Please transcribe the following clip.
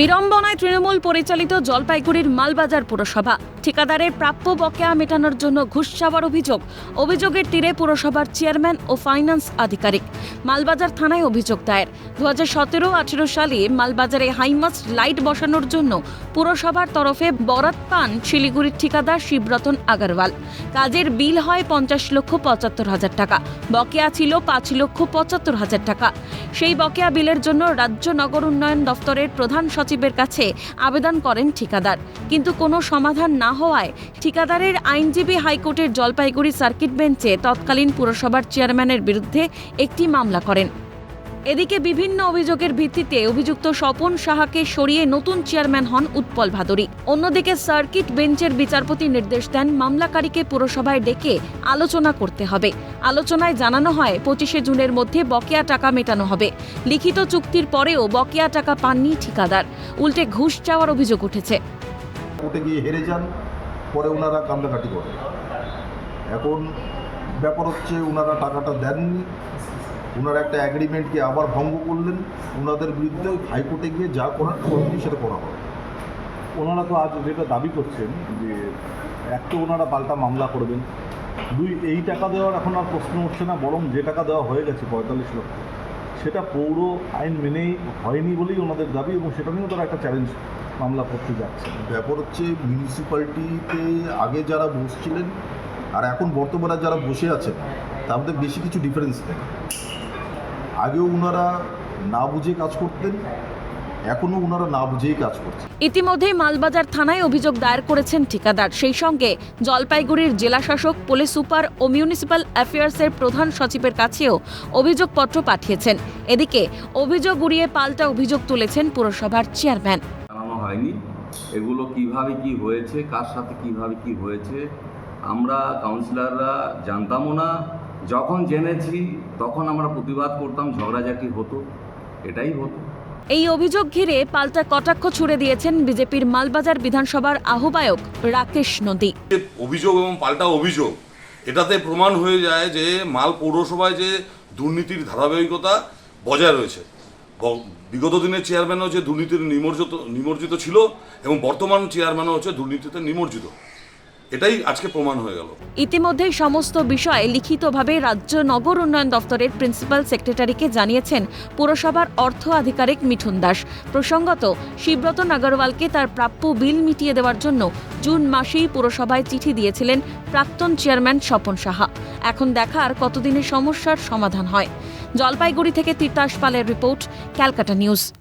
বিড়ম্বনায় তৃণমূল পরিচালিত জলপাইগুড়ির মালবাজার পুরসভা। ঠিকাদারের প্রাপ্য বকেয়া মেটানোর জন্য ঘুষ চাওয়ার অভিযোগ। অভিযোগের তীরে পুরসভার চেয়ারম্যান ও ফাইন্যান্স আধিকারিক। মালবাজার থানায় অভিযোগ দায়ের। দু হাজার সতেরো আঠেরো সালে মালবাজারে হাইমাস্ট লাইট বসানোর জন্য পুরসভার তরফে বরাত পান শিলিগুড়ির ঠিকাদার শিবরতন আগারওয়াল। কাজের বিল হয় পঞ্চাশ লক্ষ পঁচাত্তর হাজার টাকা। বকেয়া ছিল পাঁচ লক্ষ পঁচাত্তর হাজার টাকা। সেই বকেয়া বিলের জন্য রাজ্য নগর উন্নয়ন দফতরের প্রধান সচিবের কাছে আবেদন করেন ঠিকাদার। কিন্তু কোনো সমাধান না হওয়ায় ঠিকাদারের আইনজীবী হাইকোর্টের জলপাইগুড়ি সার্কিট বেঞ্চে তৎকালীন পুরসভার চেয়ারম্যানের বিরুদ্ধে একটি মামলা করেন। এদিকে বিভিন্ন অভিযোগের ভিত্তিতে অভিযুক্ত স্বপন সাহাকে সরিয়ে নতুন চেয়ারম্যান হন উৎপল ভাদুরী। অন্যদিকে সার্কিট বেঞ্চের বিচারপতি নির্দেশ দেন মামলাকারীকে পুরসভায় ডেকে আলোচনা করতে হবে। আলোচনায় জানানো হয়, পঁচিশে জুনের মধ্যে বকেয়া টাকা মেটানো হবে। লিখিত চুক্তির পরেও বকেয়া টাকা পাননি ঠিকাদার। উল্টে ঘুষ চাওয়ার অভিযোগ উঠেছে। এখন ব্যাপার হচ্ছে ওনারা টাকাটা দেননি ওনারা একটা অ্যাগ্রিমেন্টকে আবার ভঙ্গ করলেন। ওনাদের বিরুদ্ধে হাইকোর্টে গিয়ে যা করার কোর্টে সেটা করা হবে। ওনারা তো আজ যেটা দাবি করছেন যে এক তো ওনারা পাল্টা মামলা করবেন দুই এই টাকা দেওয়ার এখন আর প্রশ্ন উঠছে না বরং যে টাকা দেওয়া হয়ে গেছে পঁয়তাল্লিশ লক্ষ সেটা পৌর আইন মেনেই হয়নি বলেই ওনাদের দাবি এবং সেটা নিয়েও তারা একটা চ্যালেঞ্জ মামলা করতে যাচ্ছে। ব্যাপার হচ্ছে মিউনিসিপ্যালিটিতে আগে যারা বসছিলেন আর এখন বর্তমানে যারা বসে আছেন তার মধ্যে বেশি কিছু ডিফারেন্স নেই। আগেও ওনারা না বুঝে কাজ করতেন এখনও ওনারা না বুঝেই কাজ করছেন। ইতিমধ্যেই মালবাজার থানায় অভিযোগ দায়ের করেছেন ঠিকাদার। সেই সঙ্গে জলপাইগুড়ির জেলাশাসক পুলিশ সুপার ও মিউনিসিপ্যাল অ্যাফেয়ার্সের প্রধান সচিবের কাছেও অভিযোগপত্র পাঠিয়েছেন। এদিকে অভিযোগ উড়িয়ে পাল্টা অভিযোগ তুলেছেন পুরসভার চেয়ারম্যান হয়নি। এগুলো কীভাবে কি হয়েছে কার সাথে কীভাবে কি হয়েছে আমরা কাউন্সিলররা জানতামও না। যখন জেনেছি তখন আমরা প্রতিবাদ করতাম ঝগড়াঝাটি হতো এটাই হতো। এই অভিযোগ ঘিরে পাল্টা কটাক্ষ ছুড়ে দিয়েছেন বিজেপির মালবাজার বিধানসভার আহ্বায়ক রাকেশ নদী। অভিযোগ এবং পাল্টা অভিযোগ এটাতে প্রমাণ হয়ে যায় যে মাল পৌরসভায় যে দুর্নীতির ধারাবাহিকতা বজায় রয়েছে। বিগত দিনের চেয়ারম্যানও যে দুর্নীতির নিমজ্জিত নিমজ্জিত ছিল এবং বর্তমান চেয়ারম্যানও হচ্ছে দুর্নীতিতে নিমজ্জিত এটাই আজকে প্রমাণ হয়ে গেল। ইতিমধ্যেই সমস্ত বিষয়ে লিখিতভাবে রাজ্য নগর উন্নয়ন দফতরের প্রিন্সিপাল সেক্রেটারিকে জানিয়েছেন পুরসভার অর্থ আধিকারিক মিঠুন দাস। প্রসঙ্গত শিবরতন আগরওয়ালকে তার প্রাপ্য বিল মিটিয়ে দেওয়ার জন্য জুন মাসেই পুরসভায় চিঠি দিয়েছিলেন প্রাক্তন চেয়ারম্যান স্বপন সাহা। এখন দেখার কতদিনে সমস্যার সমাধান হয়। জলপাইগুড়ি থেকে তিতাস পালের রিপোর্ট, ক্যালকাটা নিউজ।